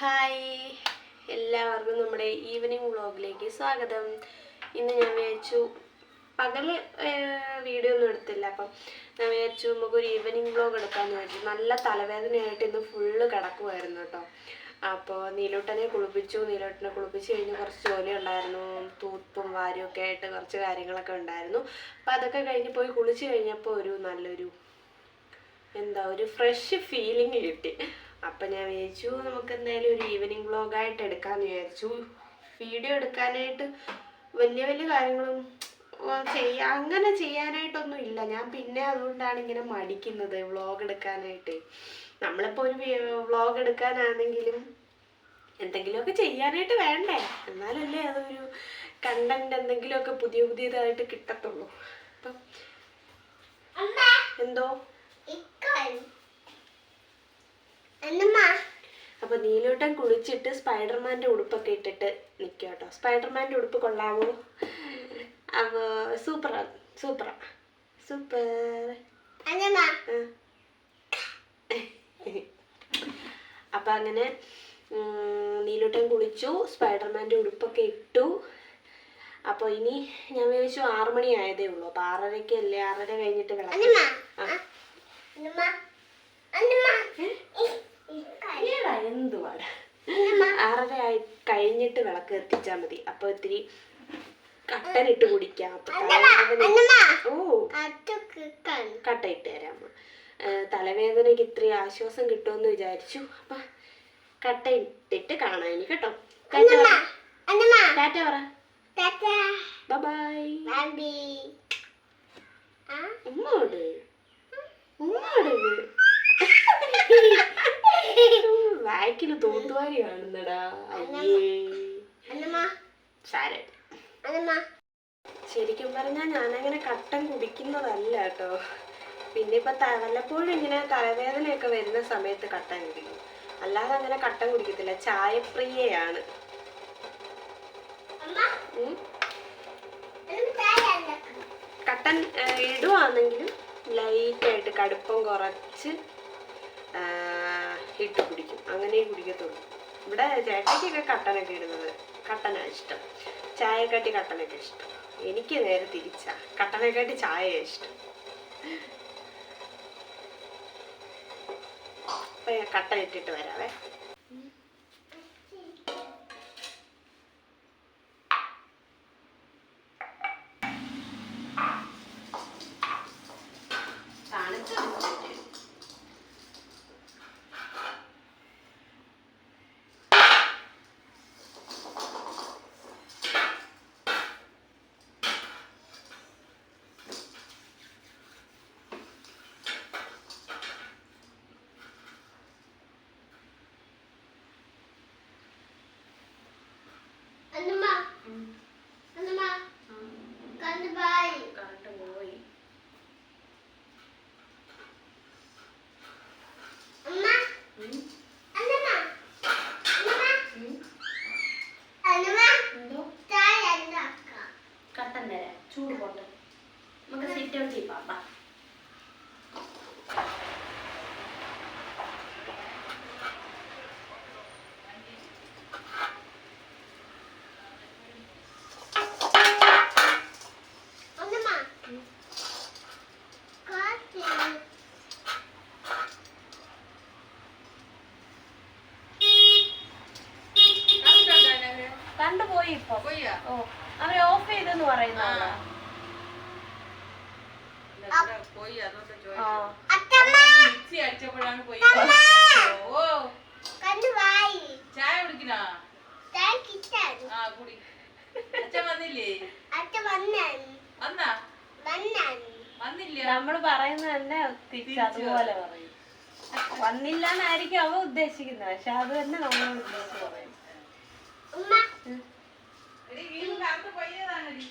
Hi. എല്ലാവർക്കും നമ്മുടെ evening വ്ളോഗിലേക്ക് സ്വാഗതം. ഇന്ന് ഞാൻ വിചാരിച്ചു പകൽ വീഡിയോ ഒന്നും എടുത്തില്ല. അപ്പം ഞാൻ വിചാരിച്ചു നമുക്കൊരു ഈവനിങ് വ്ളോഗ് എടുക്കാമെന്ന് വിചാരിച്ചു. നല്ല തലവേദനയായിട്ട് ഇന്ന് ഫുള്ള് കിടക്കുമായിരുന്നു കേട്ടോ. അപ്പോൾ നീലോട്ടനെ കുളിപ്പിച്ചു. നീലോട്ടനെ കുളിപ്പിച്ചു കഴിഞ്ഞ് കുറച്ച് ജോലി ഉണ്ടായിരുന്നു. തൂപ്പും വാരും ഒക്കെ ആയിട്ട് കുറച്ച് കാര്യങ്ങളൊക്കെ ഉണ്ടായിരുന്നു. അപ്പം അതൊക്കെ കഴിഞ്ഞ് പോയി കുളിച്ച് കഴിഞ്ഞപ്പോൾ ഒരു നല്ലൊരു എന്താ ഒരു ഫ്രഷ് ഫീലിംഗ് കിട്ടി. അപ്പം ഞാൻ വിചാരിച്ചു നമുക്ക് എന്തായാലും ഒരു ഈവനിങ് വ്ളോഗായിട്ട് എടുക്കാമെന്ന് വിചാരിച്ചു. വീഡിയോ എടുക്കാനായിട്ട് വലിയ വലിയ കാര്യങ്ങളും ചെയ്യാ അങ്ങനെ ചെയ്യാനായിട്ടൊന്നും ഇല്ല ഞാൻ പിന്നെ അതുകൊണ്ടാണ് ഇങ്ങനെ മടിക്കുന്നത് വ്ളോഗ് എടുക്കാനായിട്ട്. നമ്മളിപ്പോൾ ഒരു വ്ളോഗ് എടുക്കാനാണെങ്കിലും എന്തെങ്കിലുമൊക്കെ ചെയ്യാനായിട്ട് വേണ്ടേ? എന്നാലല്ലേ അതൊരു കണ്ടന്റ് എന്തെങ്കിലുമൊക്കെ പുതിയ പുതിയതായിട്ട് കിട്ടത്തുള്ളൂ. അപ്പം എന്തോ? അപ്പൊ നീലൂട്ടൻ കുളിച്ചിട്ട് സ്പൈഡർമാന്റെ ഉടുപ്പൊക്കെ ഇട്ടിട്ട് നിൽക്കുക കേട്ടോ സ്പൈഡർമാന്റെ ഉടുപ്പ് കൊള്ളാമോ അപ്പൊ സൂപ്പറാ സൂപ്പറാ. സൂപ്പർ. അപ്പൊ അങ്ങനെ നീലോട്ടം നീലൂട്ടൻ കുളിച്ചു സ്പൈഡർമാന്റെ ഉടുപ്പൊക്കെ ഇട്ടു. അപ്പോൾ ഇനി ഞാൻ വിചാരിച്ചു ആറു മണി ആയതേ ഉള്ളൂ. അപ്പൊ ആറരയ്ക്ക് അല്ലേ? ആറര കഴിഞ്ഞിട്ട് വിളക്ക്. ആ. എന്തുവാടാ? ആറര ആയി കഴിഞ്ഞിട്ട് വിളക്ക് എത്തിച്ചാൽ മതി. അപ്പൊ ഇത്തിരി കട്ടനിട്ട് കുടിക്കാം ഓ. കട്ട ഇട്ട് തരാം തലവേദനയ്ക്ക് ഇത്തിരി ആശ്വാസം കിട്ടുമെന്ന് വിചാരിച്ചു. അപ്പൊ കട്ട. ഇട്ടിട്ട് കാണാം ഇനി കേട്ടോ. ടാറ്റ പറ. ബൈ ഉമ്മോട് ഉമ്മോട് വായിക്കിന് തൂത്തുവാരി കാണുന്നടാ സാരമില്ല ശരിക്കും പറഞ്ഞാൽ ഞാനങ്ങനെ കട്ടൻ കുടിക്കുന്നതല്ല കേട്ടോ. പിന്നെ ഇപ്പൊ വല്ലപ്പോഴും ഇങ്ങനെ തലവേദനയൊക്കെ വരുന്ന സമയത്ത് കട്ടൻ കുടിക്കും. അല്ലാതെ അങ്ങനെ കട്ടൻ കുടിക്കത്തില്ല. ചായപ്രിയയാണ്. കട്ടൻ ഇടുവാണെങ്കിലും ലൈറ്റായിട്ട് കടുപ്പം കുറച്ച് ഇട്ട് കുടിക്കും. അങ്ങനെ കുടിക്കത്തുള്ളൂ. ഇവിടെ ചേട്ടയ്ക്കൊക്കെ കട്ടനൊക്കെ ഇടുന്നത് കട്ടനാണ് ഇഷ്ടം. ചായക്കാട്ടി കട്ടനൊക്കെ ഇഷ്ടം. എനിക്ക് നേരെ തിരിച്ചാ. കട്ടനക്കാട്ടി ചായ ഇഷ്ടം. അപ്പൊ കട്ടൻ ഇട്ടിട്ട് വരാവേ തണുത്ത് വെച്ചിട്ട്. ഉം. കറണ്ട് പോയി ഉം. ഉം. എന്തോ കട്ടൻ തരാം ചൂട് പോട്ടെ നമുക്ക് സിറ്റ് ഔട്ട് ചെയ്യാം ബാ കണ്ടു പോയി ഇപ്പൊ ഓ അവർ ഓഫ് ചെയ്തെന്ന് പറയുന്ന ഓ ചായ കുടിക്കണോ? ആ കുടി. അച്ഛൻ വന്നില്ലേ? വന്നാ? വന്നില്ല. നമ്മൾ പറയുന്നത് തന്നെ തിരിച്ച് അതുപോലെ പറയും. വന്നില്ല എന്നായിരിക്കും അവ ഉദ്ദേശിക്കുന്നത്. പക്ഷെ അത് തന്നെ നമ്മളോട് ഉദ്ദേശിച്ച് പറയും. എടി, ഈ കറണ്ട് പോയതാണെടി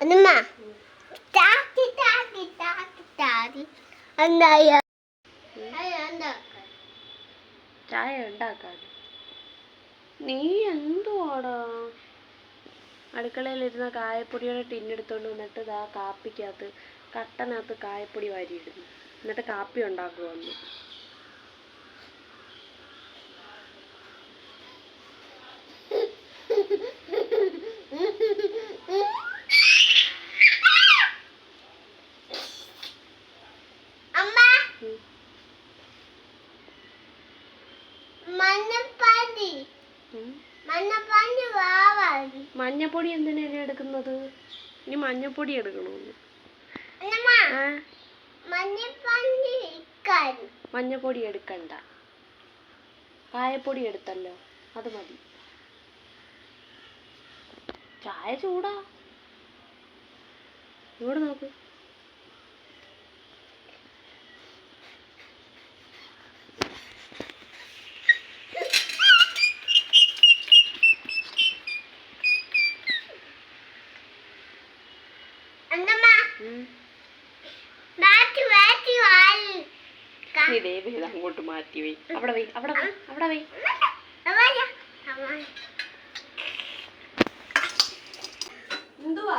അമ്മ. താത്തി താത്തി താത്തി താത്തി എന്തായ ചായ ഉണ്ടാക്കാൻ. നീ അടുക്കളയിലിരുന്ന കായപ്പൊടിയുടെ ടിന്നെടുത്തോണ്ട് വന്നിട്ട് ദാ കാപ്പിക്കകത്ത് കട്ടനകത്ത് കായപ്പൊടി വാരിയിടുന്നു. എന്നിട്ട് കാപ്പി ഉണ്ടാക്കുവാന്ന് മഞ്ഞപ്പൊടി എടുക്കണമെന്ന് മഞ്ഞപ്പൊടി എടുക്കണ്ട. കായപ്പൊടി എടുത്തല്ലോ അത് മതി. ചായ ചൂടാ. ഇങ്ങോട്ട് നോക്ക്. നീ ചെയ്ത് അങ്ങോട്ട് മാറ്റി വൈ അവിടെ വൈ അവിടെ വൈ അവിടെ വൈ എന്തുവാ?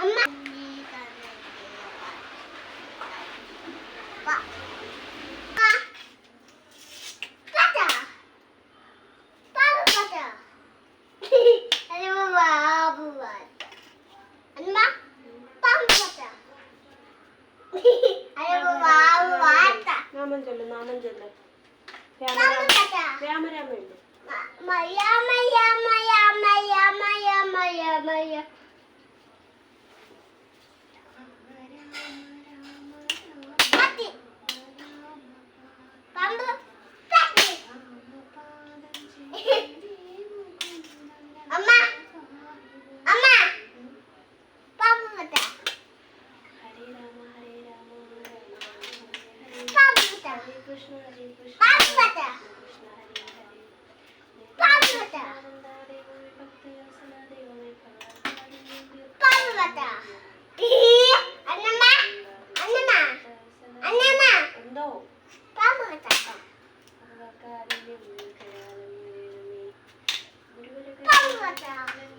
엄마. Down.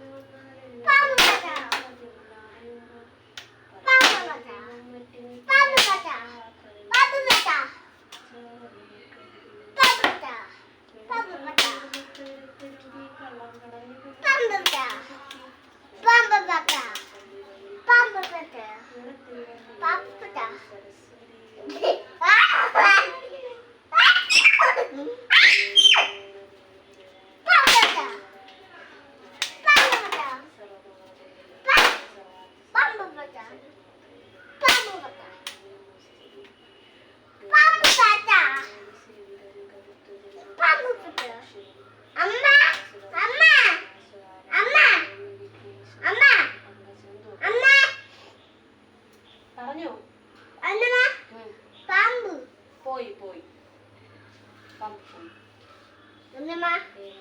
പറ്റ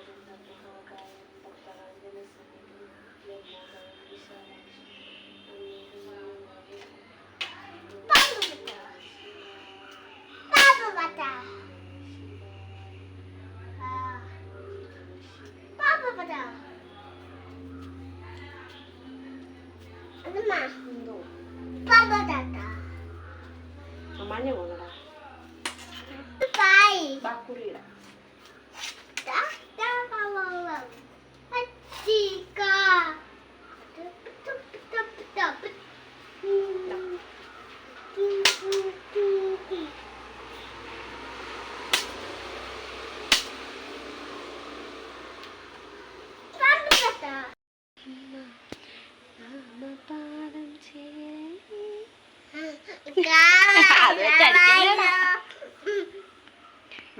മഞ്ഞ പോകണടാ പായ്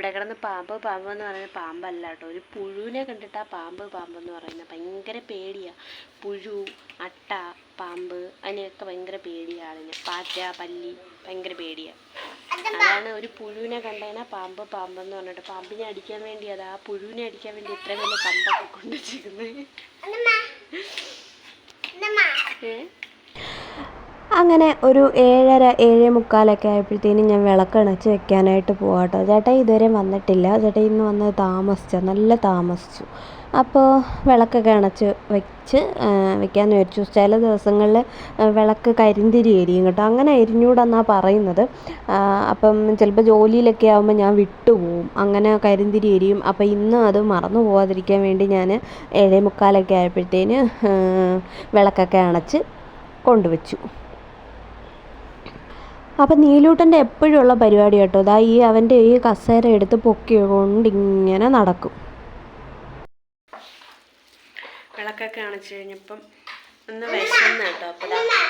ഇവിടെ കിടന്ന് പാമ്പ് പാമ്പ് എന്ന് പറയുന്നത് പാമ്പല്ല കേട്ടോ ഒരു പുഴുവിനെ കണ്ടിട്ടാ പാമ്പ് പാമ്പ് എന്ന് പറയുന്നത് ഭയങ്കര പേടിയാ. പുഴു അട്ട പാമ്പ് അതിനെയൊക്കെ ഭയങ്കര പേടിയാണ് ആളിന്. പാറ്റ പല്ലി ഭയങ്കര പേടിയാ. അതാണ് ഒരു പുഴുവിനെ കണ്ടതിനാ പാമ്പ് പാമ്പ് എന്ന് പറഞ്ഞിട്ട്. പാമ്പിനെ അടിക്കാൻ വേണ്ടി അതാ ആ പുഴുവിനെ അടിക്കാൻ വേണ്ടി ഇത്ര വലിയ കമ്പൊക്കെ കൊണ്ടുവച്ചിരിക്കുന്നത് ഏ? അങ്ങനെ ഒരു ഏഴര ഏഴേ മുക്കാലൊക്കെ ആയപ്പോഴത്തേനും ഞാൻ വിളക്കണച്ച് വെക്കാനായിട്ട് പോവാട്ടോ. ചേട്ടാ ഇതുവരെ വന്നിട്ടില്ല. ചേട്ടാ ഇന്ന് വന്നത് താമസിച്ച? നല്ല താമസിച്ചു. അപ്പോൾ വിളക്കൊക്കെ അണച്ച് വെച്ച് വെക്കാമെന്ന് വിചാരിച്ചു. ചില ദിവസങ്ങളിൽ വിളക്ക് കരിന്തിരി എരിയും കേട്ടോ. അങ്ങനെ എരിഞ്ഞൂടെന്നാണ് പറയുന്നത്. അപ്പം ചിലപ്പോൾ ജോലിയിലൊക്കെ ആകുമ്പോൾ ഞാൻ വിട്ടുപോകും അങ്ങനെ കരിന്തിരി എരിയും അപ്പോൾ ഇന്ന് അത് മറന്നു പോകാതിരിക്കാൻ വേണ്ടി ഞാൻ ഏഴേ മുക്കാലൊക്കെ ആയപ്പോഴത്തേന് വിളക്കൊക്കെ അണച്ച് കൊണ്ടുവച്ചു. അപ്പം നീലൂട്ടന്റെ എപ്പോഴും ഉള്ള പരിപാടി കേട്ടോ? ദാ ഈ അവന്റെ ഈ കസേര എടുത്ത് പൊക്കി കൊണ്ടിങ്ങനെ നടക്കും. വിളക്കൊക്കെ അണച്ചു കഴിഞ്ഞപ്പം ഒന്ന് വിശന്ന് കേട്ടോ അപ്പം ദാ.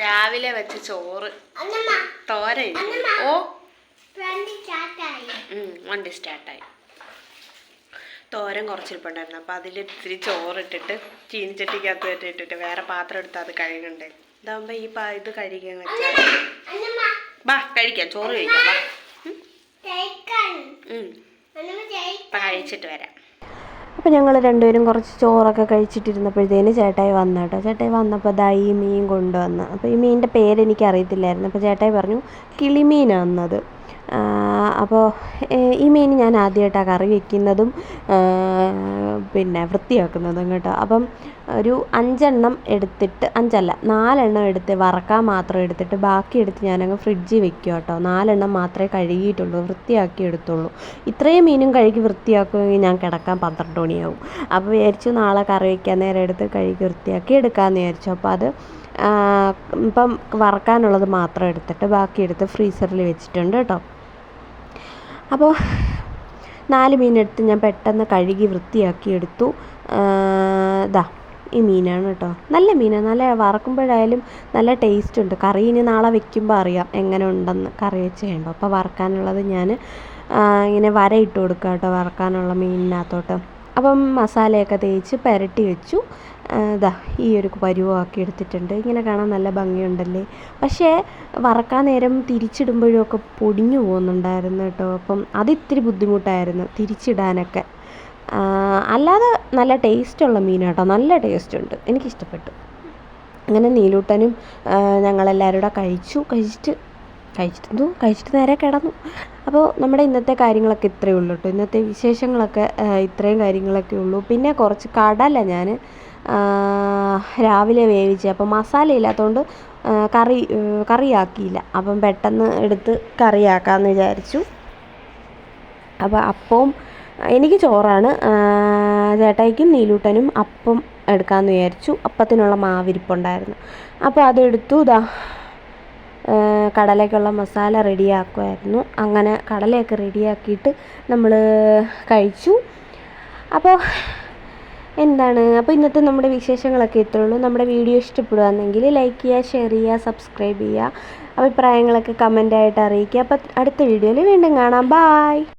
രാവിലെ വെച്ച ചോറ്. തോരൻ. ഓ. വണ്ടി സ്റ്റാർട്ടായി തോരൻ കുറച്ചിരിപ്പുണ്ടായിരുന്നു. അപ്പോൾ അതിൽ ഇത്തിരി ചോറിട്ടിട്ട് ചീനിച്ചട്ടിക്കകത്ത് വെച്ച് ഇട്ടിട്ട് വേറെ പാത്രം എടുത്ത് അത് കഴുകണ്ടേ. ഇതാകുമ്പോൾ ഈ പാ ഇത് കഴിക്കാൻ വെച്ചാൽ ബാ കഴിക്കാം. ചോറ് കഴിക്കാം. കഴിച്ചിട്ട് വരാം. അപ്പോൾ ഞങ്ങൾ രണ്ടുപേരും കുറച്ച് ചോറൊക്കെ കഴിച്ചിട്ടിരുന്നപ്പോഴത്തേന് ചേട്ടായി വന്നു കേട്ടോ. ചേട്ടായി വന്നപ്പോൾ ദാ ഈ മീൻ കൊണ്ടുവന്ന്. അപ്പോൾ ഈ മീനിന്റെ പേര് എനിക്ക് അറിയത്തില്ലായിരുന്നു അപ്പോൾ ചേട്ടായി പറഞ്ഞു കിളിമീനാണെന്നത് അപ്പോൾ ഈ മീൻ ഞാൻ ആദ്യമായിട്ടാണ് കറി വെക്കുന്നതും പിന്നെ വൃത്തിയാക്കുന്നതും കേട്ടോ. അപ്പം ഒരു അഞ്ചെണ്ണം എടുത്തിട്ട് അഞ്ചല്ല നാലെണ്ണം എടുത്ത് വറക്കാൻ മാത്രം എടുത്തിട്ട് ബാക്കി എടുത്ത് ഞാനങ്ങ് ഫ്രിഡ്ജിൽ വെക്കും കേട്ടോ. നാലെണ്ണം മാത്രമേ കഴുകിയിട്ടുള്ളൂ വൃത്തിയാക്കി എടുത്തുള്ളൂ. ഇത്രയും മീനും കഴുകി വൃത്തിയാക്കുമെങ്കിൽ ഞാൻ കിടക്കാൻ പന്ത്രണ്ട് മണിയാവും. അപ്പോൾ വിചാരിച്ചു നാളെ കറി വയ്ക്കാൻ നേരം എടുത്ത് കഴുകി വൃത്തിയാക്കി എടുക്കാമെന്ന് വിചാരിച്ചു. അപ്പോൾ അത് ഇപ്പം വറക്കാനുള്ളത് മാത്രം എടുത്തിട്ട് ബാക്കി എടുത്ത് ഫ്രീസറിൽ വെച്ചിട്ടുണ്ട് കേട്ടോ. അപ്പോൾ നാല് മീനെടുത്ത് ഞാൻ പെട്ടെന്ന് കഴുകി വൃത്തിയാക്കി എടുത്തു ഇതാ ഈ മീനാണ് കേട്ടോ. നല്ല മീനാണ് നല്ല വറക്കുമ്പോഴായാലും നല്ല ടേസ്റ്റ് ഉണ്ട് കറി ഇനി നാളെ വെക്കുമ്പോൾ അറിയാം എങ്ങനെ ഉണ്ടെന്ന് കറി വെച്ച് കഴിയുമ്പോൾ അപ്പോൾ വറക്കാനുള്ളത് ഞാൻ ഇങ്ങനെ വര ഇട്ട് കൊടുക്കാം കേട്ടോ വറക്കാനുള്ള മീനിനകത്തോട്ട്. അപ്പം മസാലയൊക്കെ തേച്ച് പുരട്ടി വെച്ചു. ഇതാ ഈ ഒരു പരുവമാക്കി എടുത്തിട്ടുണ്ട്. ഇങ്ങനെ കാണാൻ നല്ല ഭംഗിയുണ്ടല്ലേ? പക്ഷേ വറക്കാൻ നേരം തിരിച്ചിടുമ്പോഴും ഒക്കെ പൊടിഞ്ഞു പോകുന്നുണ്ടായിരുന്നു കേട്ടോ. അപ്പം അതിത്തിരി ബുദ്ധിമുട്ടായിരുന്നു തിരിച്ചിടാനൊക്കെ. അല്ലാതെ നല്ല ടേസ്റ്റുള്ള മീൻ കേട്ടോ. നല്ല ടേസ്റ്റ് ഉണ്ട് എനിക്കിഷ്ടപ്പെട്ടു. അങ്ങനെ നീലൂട്ടനും ഞങ്ങളെല്ലാവരും കൂടെ കഴിച്ചു. കഴിച്ചിട്ട് കഴിച്ചിട്ട് കഴിച്ചിട്ട് നേരെ കിടന്നു. അപ്പോൾ നമ്മുടെ ഇന്നത്തെ കാര്യങ്ങളൊക്കെ ഇത്രയേ ഉള്ളൂ കേട്ടോ. ഇന്നത്തെ വിശേഷങ്ങളൊക്കെ ഇത്രയും കാര്യങ്ങളൊക്കെ ഉള്ളൂ. പിന്നെ കുറച്ച് കടല ഞാൻ രാവിലെ വേവിച്ച് അപ്പോൾ മസാല ഇല്ലാത്തതുകൊണ്ട് കറി കറിയാക്കിയില്ല. അപ്പം പെട്ടെന്ന് എടുത്ത് കറിയാക്കാമെന്ന് വിചാരിച്ചു. അപ്പോൾ അപ്പവും എനിക്ക് ചോറാണ് ചേട്ടായിക്കും നീലൂട്ടനും അപ്പം എടുക്കാമെന്ന് വിചാരിച്ചു. അപ്പത്തിനുള്ള മാവിരിപ്പുണ്ടായിരുന്നു. അപ്പോൾ അതെടുത്തു ഇതാ കടലയ്ക്കുള്ള മസാല റെഡിയാക്കുമായിരുന്നു. അങ്ങനെ കടലയൊക്കെ റെഡിയാക്കിയിട്ട് നമ്മൾ കഴിച്ചു. അപ്പോൾ എന്താണ്? അപ്പോൾ ഇന്നത്തെ നമ്മുടെ വിശേഷങ്ങളൊക്കെ ഇത്രേ ഉള്ളൂ. നമ്മുടെ വീഡിയോ ഇഷ്ടപ്പെടുകയാണെങ്കിൽ ലൈക്ക് ചെയ്യുക ഷെയർ ചെയ്യുക സബ്സ്ക്രൈബ് ചെയ്യുക അഭിപ്രായങ്ങളൊക്കെ കമന്റായിട്ട് അറിയിക്കുക. അപ്പോൾ അടുത്ത വീഡിയോയിൽ വീണ്ടും കാണാം. ബായ്